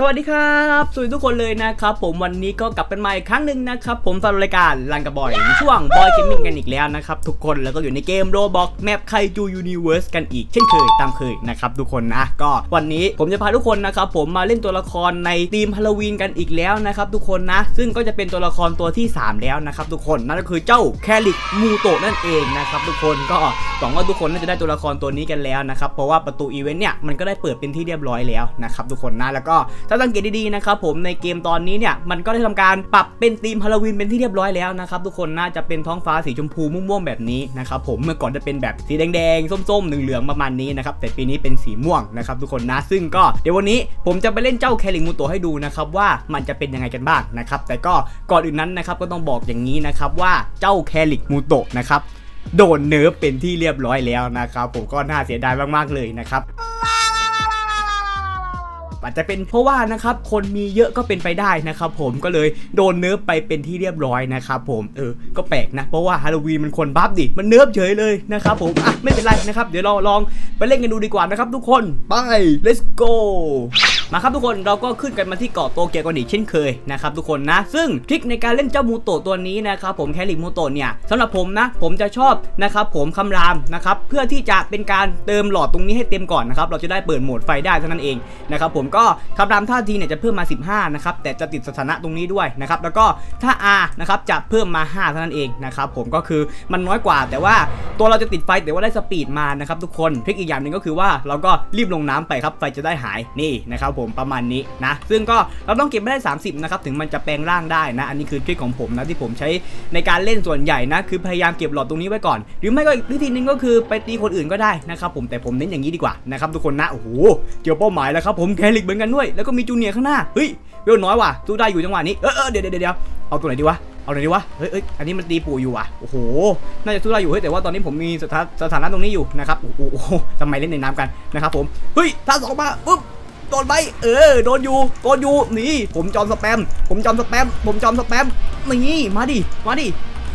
สวัสดีครับสวัสดีทุกคนเลยนะครับผมวันนี้ก็กลับกันมาอีกครั้งหนึ่งนะครับผมสำหรับรายการลังกับบอยในช่วงบอยเกมมิ่งกันอีกแล้วนะครับทุกคนแล้วก็อยู่ในเกมโรบอกแมปไคจูยูนิเวิร์สกันอีกเช่นเคยตามเคยนะครับทุกคนนะก็วันนี้ผมจะพาทุกคนนะครับผมมาเล่นตัวละครในธีมฮาโลวีนกันอีกแล้วนะครับทุกคนนะ ซึ่งก็จะเป็นตัวละครตัวที่ 3 แล้วนะครับทุกคนนั่นก็คือเจ้าแคลิกมูโตนั่นเองนะครับทุกคนก็หวังว่าทุกคนน่าจะได้ตัวละครตัวนี้กันแล้วนะครับเพราะว่าประตูอีเวนต์เนี่ยมันก็ได้เปิดเป็นที่เรียบร้อยแล้วนะครับทุกคนนะแล้วก็ถ้าสังเกตดีๆนะครับผมในเกมตอนนี้เนี่ยมันก็ได้ทำการปรับเป็นธีมฮาโลวีนเป็นที่เรียบร้อยแล้วนะครับทุกคนน่าจะเป็นท้องฟ้าสีชมพูม่วงๆแบบนี้นะครับผมเมื่อก่อนจะเป็นแบบสีแดงๆส้มๆเหลืองๆประมาณนี้นะครับแต่ปีนี้เป็นสีม่วงนะครับทุกคนนะซึ่งก็เดี๋ยววันนี้ผมจะไปเล่นเจ้าแคลิงมูโตะให้ดูนะครับว่ามันจะเป็นยังไงกันบ้างนะครับแต่ก็ก่อนอื่นนั้นนะครับก็ต้องบอกอย่างนี้นะครับว่าเจ้าแคลิกมูโตะนะครับโดนเนิร์ฟเป็นที่เรียบร้อยแล้วนะครับผมก็น่าเสียดายมากๆเลยนะครับ อาจจะเป็นเพราะว่านะครับคนมีเยอะก็เป็นไปได้นะครับผมก็เลยโดนเนิร์ฟไปเป็นที่เรียบร้อยนะครับผมเออก็แปลกนะ เพราะว่าฮาโลวีนมันคนบัฟดิมันเนิร์ฟเฉยเลยนะครับผมอะไม่เป็นไรนะครับ เดี๋ยวเราลองไปเล่นกันดูดีกว่านะครับทุกคนไป let's go มาครับทุกคนเราก็ขึ้นกันมาที่เกาะโตเกียวกันอีกเช่นเคยนะครับทุกคนนะซึ่งทริคในการเล่นเจ้ามูโตตัวนี้นะครับผมแคลิมูโตเนี่ยสำหรับผมนะผมจะชอบนะครับผมคำรามนะครับเพื่อที่จะเป็นการเติมหลอดตรงนี้ให้เต็มก่อนนะครับเราจะได้เปิดโหมดไฟได้เท่านั้นเองนะครับผมก็คำรามท่าทีเนี่ยจะเพิ่มมา 15นะครับแต่จะติดสถานะตรงนี้ด้วยนะครับแล้วก็ถ้า R นะครับจะเพิ่มมา 5 เท่านั้นเองนะครับผมก็คือมันน้อยกว่า แต่ว่าตัวเราจะติดไฟแต่ว่าได้สปีดมานะครับทุกคนทริคอีกอย่างหนึ่งก็คือว่าเราก็รีบลงน้ำไปครับไฟจะได้หายนี่นะครับผมประมาณนี้นะ ซึ่งก็เราต้องเก็บไม่ได้ 30 นะครับ ถึงมันจะแปลงร่างได้นะ อันนี้คือทริคของผมนะที่ผมใช้ในการเล่นส่วนใหญ่นะ คือพยายามเก็บหลอดตรงนี้ไว้ก่อน หรือไม่ก็อีกวิธีหนึงก็คือไปตีคนอื่นก็ได้นะครับผมแต่ผมเน้นอย่างนี้ดีกว่านะครับทุกคนนะโอ้โหเจอเป้าหมายแล้วครับผมแคลิกเหมือนกันด้วยแล้วก็มีจูเนียร์ข้างหน้าเฮ้ยเวลน้อยว่ะสู้ได้อยู่จังหวะนี้เออเดี๋ยวเดี๋ยวเดี๋ยวเอาตัวไหนดีวะเอาไหนดีวะ เฮ้ยเอ้ยอันนี้มันตีปู่อยู่ว่ะ โอ้โห น่าจะสู้ได้อยู่ เฮ้ย แต่ว่าตอนนี้ผมมีสถาสถานะตรงนี้อยู่นะครับโอ้โหโอ้โหทำไมเล่นในน้ำกันนะครับผม เฮ้ยถ้าสองมาปุ๊บ โดนไหมเออโดนอยู่โดนอยู่นี่ ผมจอมสแปม ผมจอมสแปม ผมจอมสแปมนี่มาดิมาดิ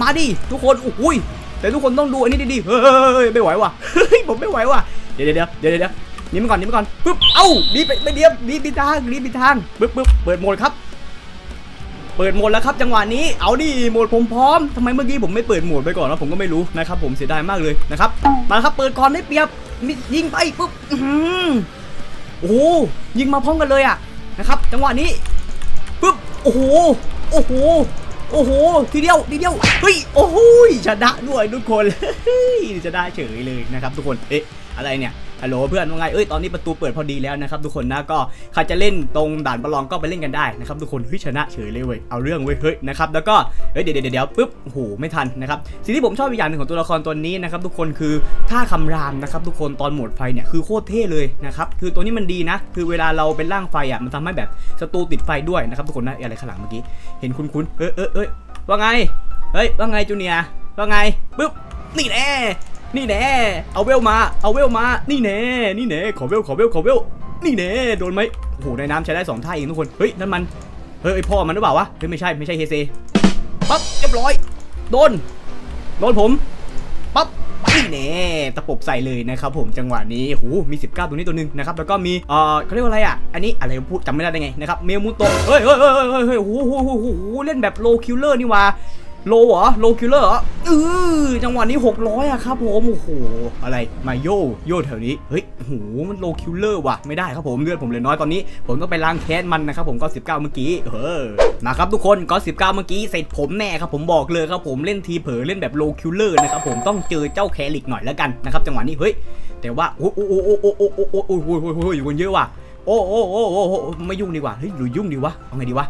มาดิทุกคนโอ้ยแต่ทุกคนต้องดูอันนี้ดีๆเฮ้ยไม่ไหวว่ะเฮ้ยผมไม่ไหวว่ะเดี๋ยวเดี๋ยวเดี๋ยวเดี๋ยวนี่มาก่อนนี่มาก่อนปึ๊บเอ้าดีไปไม่เดียบดีปิดทางดีปิดทางปึ๊บปึ๊บเปิดโหมดครับ เปิดโหมดแล้วครับ จังหวะนี้เอาดิโหมดผมพร้อมทำไมเมื่อกี้ผมไม่เปิดโหมดไปก่อนนะผมก็ไม่รู้นะครับผมเสียดายมากเลยนะครับมาครับเปิดก่อนได้เปรียบมิยิงไปปุ๊บ โอ้โหยิงมาพร้อมกันเลยอะนะครับ จังหวะนี้ปึ๊บโอ้โหโอ้โหโอ้โห ทีเดียว ทีเดียว เฮ้ย โอ้โหชนะด้วยทุกคนเฮ้ยชนะเฉยเลยนะครับทุกคน เอ๊ะ อะไรเนี่ย ฮัลโหลเพื่อนว่าไงเอ้ยตอนนี้ประตูเปิดพอดีแล้วนะครับทุกคนนะก็ใครจะเล่นตรงด่านประลองก็ไปเล่นกันได้นะครับทุกคนเฮ้ยชนะเฉยเลยเว้ยเอาเรื่องเว้ยเฮ้ยนะครับแล้วก็เฮ้ยเดี๋ยวเดี๋ยวเดี๋ยวปึ๊บโอ้โหไม่ทันนะครับสิ่งที่ผมชอบอีกอย่างหนึ่งของตัวละครตัวนี้นะครับทุกคนคือท่าคำรามนะครับทุกคนตอนโหมดไฟเนี่ยคือโคตรเท่เลยนะครับคือตัวนี้มันดีนะ คือเวลาเราเป็นร่างไฟอะมันทำให้แบบศัตรูติดไฟด้วยนะครับทุกคนนะอะไรข้างหลังเมื่อกี้เห็นคุ้นๆเอ้ยเอ้ยเอ้ยว่าไงเฮ้ยว่าไงจูเนียว่าไงปึ๊บนี่แน่ นี่แน่เอาเวลมาเอาเวลมา นี่แน่นี่แน่ขอเวลขอเวลขอเวลนี่แน่โดนไหมโอ้โหในน้ำใช้ได้สองท่าเองทุกคนเฮ้ยนั่นมันเฮ้ยพ่อมันหรือเปล่าวะเฮ้ยไม่ใช่ไม่ใช่เฮเซปั๊บเรียบร้อย โดนโดนผมปั๊บนี่แน่ตะปบใส่เลยนะครับผมจังหวะนี้โหมี 19 ตัวนี้ตัวหนึงนะครับแล้วก็มีเอ่อเขาเรียกว่าอะไรอะ อันนี้อะไรพูดจำไม่ได้ได้ไงนะครับเมลมูโตเฮ้ยเฮ้ยเฮ้ยเฮ้ยเฮ้ยโอ้โหโอ้โหโอ้โหเล่นแบบโลคิลเลอร์นี่ว่า โลเหรอโลคิลเลอร์เหรอเออจังหวะนี้ 600อะครับผมโอ้โหอะไรมาโยโย่แถวนี้เฮ้ยโอ้โหมันโลคิลเลอร์ว่ะไม่ได้ครับผมเลือดผมเหลือน้อยตอนนี้ ผมต้องไปล้างแค้นมันนะครับผมก็19 เมื่อกี้เออมาครับทุกคนก็19 เมื่อกี้เสร็จผมแน่ครับผมบอกเลยครับผมเล่นทีเผลอเล่นแบบโลคิลเลอร์นะครับผมต้องเจอเจ้าแคลิกหน่อยแล้วกันนะครับจังหวะนี้เฮ้ยแต่ว่าโอ้โอ้โอ้โอ้โอ้โอ้โอ้โอ้โอ้โอ้โอ้โอ้โอยู่กันเยอะว่ะโอ้โอ้โอ้โอ้โอ้ไม่ยุ่งดีกว่าเฮ้ยหรือยุ่งดีวะเอาไงดีวะ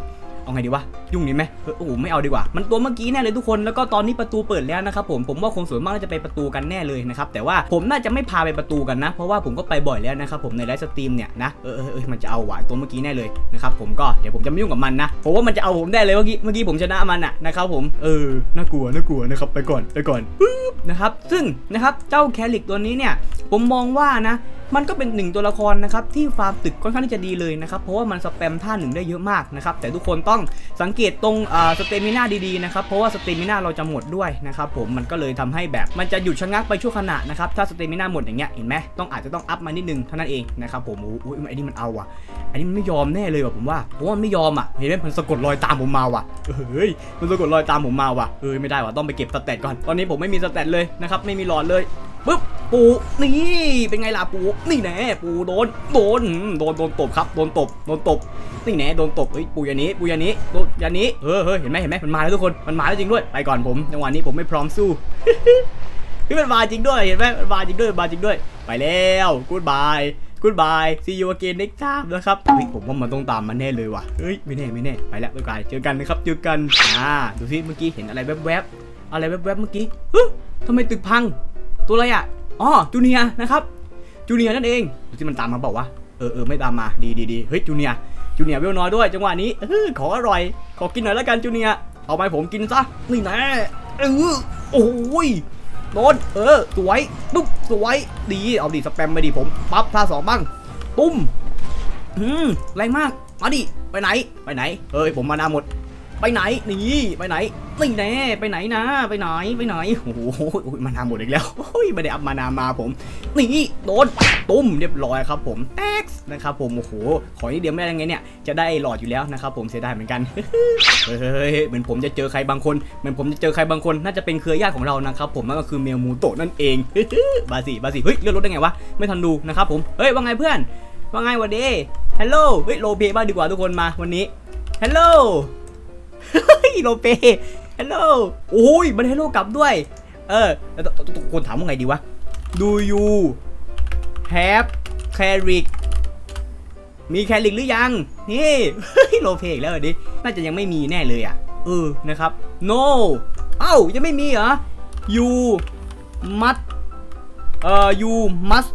เอาไงดีวะยุ่งดีไหมเออโอ้โหไม่เอาดีกว่า มันตัวเมื่อกี้แน่เลยทุกคนแล้วก็ตอนนี้ประตูเปิดแล้วนะครับผมผมว่าคงส่วนมากน่าจะไปประตูกันแน่เลยนะครับแต่ว่าผมน่าจะไม่พาไปประตูกันนะ เพราะว่าผมก็ไปบ่อยแล้วนะครับผมในไลฟ์สตรีมเนี่ยนะเออเออเออมันจะเอาหวานตัวเมื่อกี้แน่เลยนะครับผมก็เดี๋ยวผมจะไม่ยุ่งกับมันนะผมว่ามันจะเอาผมได้เลยเมื่อกี้เมื่อกี้ผมชนะมันอะนะครับผมเออน่ากลัวน่ากลัวนะครับไปก่อนไปก่อนปึ๊บนะครับซึ่งนะครับเจ้าแคลิกตัวนี้เนี่ยผมมองว่านะ มันก็เป็นหนึ่งตัวละครนะครับที่ฟาร์มตึกค่อนข้างที่จะดีเลยนะครับเพราะว่ามันสแปมท่าหนึ่งได้เยอะมากนะครับแต่ทุกคนต้องสังเกตตรงสเตมิน่าดีๆนะครับเพราะว่าสเตมิน่าเราจะหมดด้วยนะครับผมมันก็เลยทำให้แบบมันจะหยุดชะงักไปชั่วขณะนะครับถ้าสเตมิน่าหมดอย่างเงี้ยเห็นไหมต้องอาจจะต้องอัพมานิดนึงเท่านั้นเองนะครับผมโอ้ยไอ้นี่มันเอาว่ะอันนี้มันไม่ยอมแน่เลยว่ะผมว่าเพราะว่ามันไม่ยอมอะเห็นไหมมันสะกดรอยตามผมมาว่ะเฮ้ยมันสะกดรอยตามผมมาว่ะเอ้ยไม่ได้ว่ะต้องไปเก็บสเตตก่อนตอนนี้ผมไม่มีสเตตเลยนะครับไม่มีหลอดเลย ปึ๊บปูนี่เป็นไงล่ะปูนี่แน่ปูโดนโดนโดนโดนตบครับโดนตบโดนตบนี่แน่โดนตบเฮ้ยปูยานี้ปูยานี้ปูยานี้เออเฮ้ยเห็นไหมเห็นไหมมันมาแล้วทุกคนมันมาแล้วจริงด้วยไปก่อนผมจังหวะนี้ผมไม่พร้อมสู้พี่มันมาจริงด้วยเห็นไหมมันมาจริงด้วยมาจริงด้วย ไปแล้วกูดบายกูดบายซีอูเกนเน็กทามนะครับเฮ้ยผมว่ามันต้องตามมาแน่เลยว่ะเฮ้ยไม่แน่ไม่แน่ไปแล้วไปไกลเจอกันนะครับเจอกันอ่าดูสิเมื่อกี้เห็นอะไรแวบๆอะไรแวบๆเมื่อกี้เฮ้ยทำไมตึกพัง ตัวอะไรอะอ๋อจูเนียนะครับจูเนียนั่นเองดูที่มันตามมาบอกว่าเออเออไม่ตามมาดีดีดีเฮ้ยจูเนียจูเนียเวลน้อยด้วยจังหวะนี้เออขออร่อย ขอกินหน่อยแล้วกันจูเนียเอาไปผมกินซะนี่แน่เออโอ้ยโดนเออสวยปุ๊บสวยดีเอาดิสแปมไปดิผมปั๊บท่าสองบ้างปุ้มอืมแรงมากมาดิไปไหนไปไหนเฮ้ยผมมานาหมด ไปไหนนี่ไปไหนนี่แน่ไปไหนนะ ไปไหนไปไหนโอ้โหมานาหมดอีกแล้วโอ้ยไม่ได้อัพมานามาผมนี่โดนตุ้มเรียบร้อยครับผมแท็กซ์นะครับผมโอ้โหขอนิดเดียวไม่ได้ยังไงเนี่ยจะได้หลอดอยู่แล้วนะครับผมเสียดายเหมือนกันเฮ้ยเหมือนผมจะเจอใครบางคนเหมือนผมจะเจอใครบางคนน่าจะเป็นเครือญาติของเรานะครับผมนั่นก็คือเมลมูโตนั่นเองบาสิบาสิเฮ้ยเลื่อนรถได้ไงวะไม่ทันดูนะครับผมเฮ้ยว่าไงเพื่อนว่าไงวันดีฮัลโหลเฮ้ยโลเบบ้างดีกว่าทุกคนมาวันนี้ฮัลโหล ฮ้ยโลเปฮัลโหลโอ้ยมันฮัลโหลกลับด้วย เออแล้วทุกคนถามว่าไงดีวะ Do you have carrot มีแคริกหรือยัง นี่โลเปอีกแล้วอันนี้น่าจะยังไม่มีแน่เลยอะ เออ นะครับ no เอ้า ยังไม่มีเหรอ you must เอ่อ you must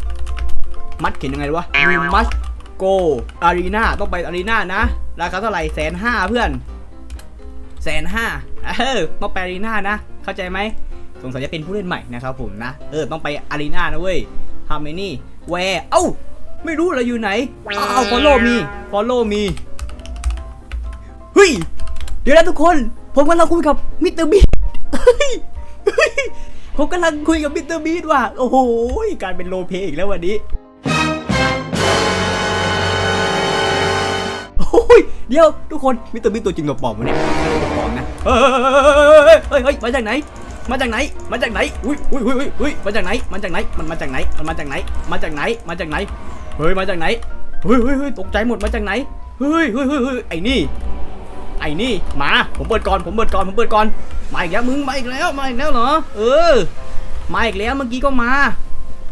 มัดเขียนยังไงวะ you must go arena ต้องไป arena นะ ราคาเท่าไหร่แสนห้าเพื่อน แสนห้าเออต้องไปอารีนานะ เข้าใจไหมสงสัยจะเป็นผู้เล่นใหม่นะครับผมนะ เออ ต้องไปอารีนานะเว้ย How many where เอ้า ไม่รู้เราอยู่ไหนเอาเอา follow me follow me เฮ้ย เดี๋ยวนะทุกคน ผมกำลังคุยกับมิสเตอร์บีผมกำลังคุยกับมิสเตอร์บีว่ะ โอ้โห การเป็นโลเพอีกแล้ววันนี้โอ้ย เดี๋ยวทุกคนมิสเตอร์บีตัวจริงตัวปลอมวะเนี่ย ตัวปลอมนะเฮ้ยเฮ้ยเฮ้ยมาจากไหน มาจากไหน มาจากไหน อุ้ยอุ้ยอุ้ยอุ้ยมาจากไหน มาจากไหน มันมาจากไหน มันมาจากไหน มาจากไหน มาจากไหน เฮ้ย มาจากไหน เฮ้ยเฮ้ยเฮ้ยตกใจหมด มาจากไหน เฮ้ยเฮ้ยเฮ้ยเฮ้ยไอ้นี่ ไอ้นี่ มา ผมเปิดก่อน ผมเปิดก่อน ผมเปิดก่อน มาอีกแล้วมึง มาอีกแล้ว มาอีกแล้วเหรอ เออ มาอีกแล้ว เมื่อกี้ก็มา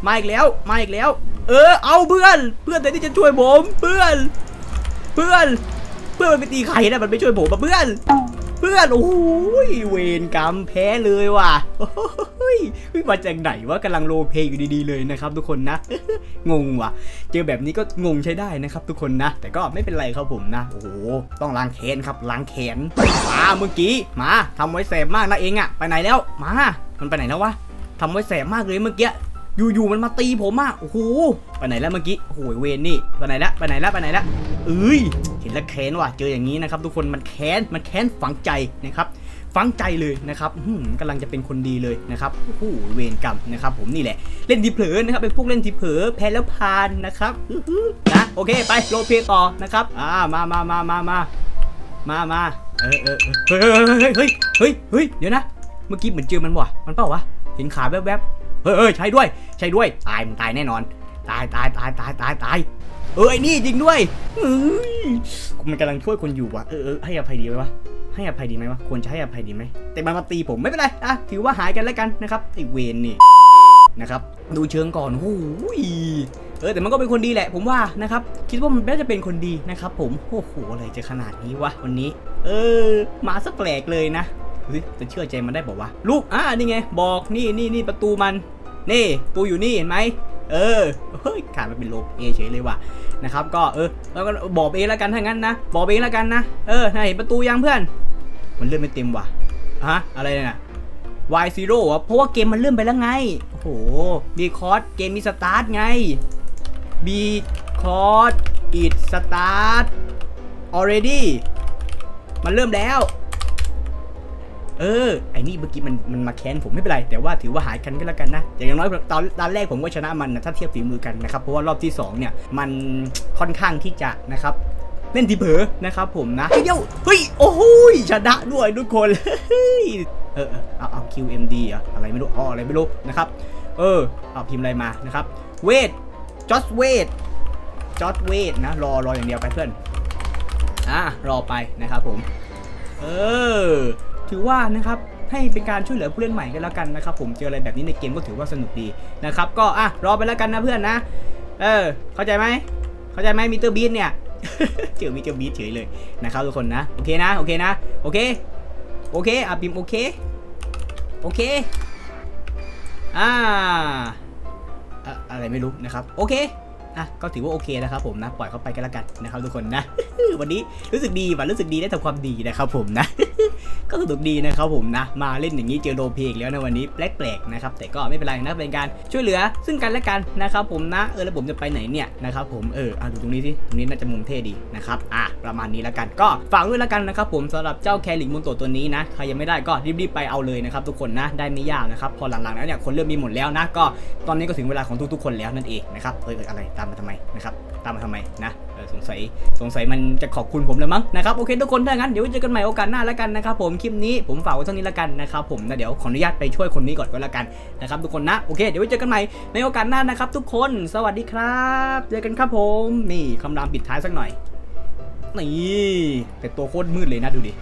มาอีกแล้ว มาอีกแล้ว เออ เอาเพื่อน เพื่อนแต่ที่จะช่วยผม เพื่อน เพื่อนเพื่อนมันไปตีใครนะมันไม่ช่วยผมเพื่อน เพื่อนโอ้ยเวรกรรมแพ้เลยว่ะโอ้ยมาจากไหนวะกำลังโลเพอยู่ดีๆเลยนะครับทุกคนนะ งงว่ะ เจอแบบนี้ก็งงใช้ได้นะครับทุกคนนะ แต่ก็ไม่เป็นไรครับผมนะ โอ้โห ต้องล้างแค้นครับล้างแค้นมาเมื่อกี้มาทำไว้แสบมากนะเองอะไปไหนแล้วมา มันไปไหนแล้ววะทำไว้แสบมากเลยเมื่อกี้ อยู่ๆมันมาตีผมอะโอ้โหไปไหนแล้วเมื่อกี้โอ้โหเวรนี่ไปไหนแล้วไปไหนแล้วไปไหนแล้วเอ้ยเห็นแล้วแค้นว่ะเจออย่างนี้นะครับ ทุกคนมันแค้นมันแค้นฝังใจนะครับฝังใจเลยนะครับอื้อหือกำลังจะเป็นคนดีเลยนะครับโอ้โหเวรกรรมนะครับผมนี่แหละ เล่นทีเผลอนะครับเป็นพวกเล่นทีเผลอแพ้แล้วพานนะครับนะโอเคไปโรลเพย์ต่อนะครับอ่ามามามามามามามาเออเออเออเฮ้ยเฮ้ยเฮ้ยเฮ้ยเฮ้ยเดี๋ยวนะ เมื่อกี้เหมือนเจอมันว่ะมันเปล่าวะเห็นขาแวบๆ เฮ้ยเฮ้ยใช่ด้วย ใช่ด้วย ตายมันตายแน่นอน ตายตายตายตายตายตายเออไอ้นี่จริงด้วยเฮ้ยมันกำลังช่วยคนอยู่ว่ะเออเออให้อภัยดีไหมวะให้อภัยดีไหมวะควรจะให้อภัยดีไหมแต่มันมาตีผมไม่เป็นไรอะถือว่าหายกันแล้วกันนะครับไอเวนนี่นะครับดูเชิงก่อนโอ้ยเออแต่มันก็เป็นคนดีแหละ ผมว่านะครับคิดว่ามันน่าจะเป็นคนดีนะครับ ผมโอ้โหอะไรจะขนาดนี้วะวันนี้ เออมาสักแปลกเลยนะ ดูสิจะเชื่อใจมันได้บอกว่าลูกอ่านี่ไง บอกนี่นี่นี่ประตูมัน นี่ตูอยู่นี่เห็นไหมเออเฮ้ยขาดมันเป็นโลเอเฉยเลยว่ะนะครับ ก็เออแล้วก็บอกเองแล้วกันถ้างั้นนะบอกเองแล้วกันนะเออน่าเห็นประตูยังเพื่อน มันเลื่อนไม่เต็มว่ะฮะอะไรเนี่ย Y Zero อะเพราะว่าเกมมันเลื่อนไปแล้วไงโอ้โหดีคอร์สเกมมีสตาร์ทไง because it start already มันเริ่มแล้ว เออไอ้นี่เมื่อกี้มันมันมาแค้นผมไม่เป็นไร แต่ว่าถือว่าหายกันก็แล้วกันนะอย่างน้อยตอนตอนแรกผมก็ชนะมันนะถ้าเทียบฝีมือกันนะครับเพราะว่ารอบที่2เนี่ยมันค่อนข้างที่จะนะครับเล่นทีเผลอนะครับผมนะเฮ้ยเดี๋ยวเฮ้ยโอ้โหชนะด้วยทุกคนเฮ้ยเออเอาเอา QMD เหรอะอะไรไม่รู้อ๋ออะไรไม่รู้นะครับ เออเอาพิมพ์อะไรมานะครับเวทจอสเวทจอสเวทนะรอรออย่างเดียวไปเพื่อนอะรอไปนะครับผม เออ ถือว่านะครับให้เป็นการช่วยเหลือผู้เล่นใหม่กันแล้วกันนะครับผมเจออะไรแบบนี้ในเกมก็ถือว่าสนุกดีนะครับก็อะรอไปแล้วกันนะเพื่อนนะ เออ เข้าใจไหมเข้าใจไหมมิเตอร์บีทเนี่ยเจอมิเตอร์บีทเฉยเลยนะครับทุกคนนะโอเคนะโอเคนะโอเคโอเคอะพิมโอเคโอเคอ่าอะอะไรไม่รู้นะครับโอเคอะก็ถือว่าโอเคนะครับผมนะปล่อยเขาไปกันแล้วกันนะครับทุกคนนะ วันนี้รู้สึกดีว่ะรู้สึกดีได้ทำความดีนะครับผมนะ ก็สนุกดีนะครับผมนะ มาเล่นอย่างนี้เจอโรเพอีกแล้วในวันนี้แปลกๆนะครับแต่ก็ไม่เป็นไรนะเป็นการช่วยเหลือซึ่งกันและกันนะครับผมนะเออแล้วผมจะไปไหนเนี่ยนะครับผมเอออะดูตรงนี้สิตรงนี้น่าจะมุมเท่ดีนะครับอะประมาณนี้แล้วกันก็ฝากด้วยแล้วกันนะครับผมสำหรับเจ้าแคลิงมุนโตตัวนี้นะใครยังไม่ได้ก็รีบๆไปเอาเลยนะครับทุกคนนะได้ไม่ยากนะครับพอหลังๆแล้วเนี่ยคนเริ่มมีหมดแล้วนะก็ตอนนี้ก็ถึงเวลาของทุกๆคนแล้วนั่นเองนะครับเอออะไรตามมาทำไมนะครับตามมาทำไมนะเออสงสัยสงสัยมันจะขอบคุณผมแล้วมั้งนะครับโอเคทุกคนถ้างั้นเดี๋ยวเจอกันใหม่โอกาสหน้าแล้วกันนะครับผมคลิปนี้ผมฝากไว้เท่านี้แล้วกันนะครับผมนะเดี๋ยวขออนุญาตไปช่วยคนนี้ก่อนก็แล้วกันนะครับทุกคนนะโอเคเดี๋ยวไว้เจอกันใหม่ในโอกาสหน้านะครับ ทุกคนสวัสดีครับเจอกันครับผมนี่คำรามปิดท้ายสักหน่อยนี่แต่ตัวโคตรมืดเลยนะดูดิ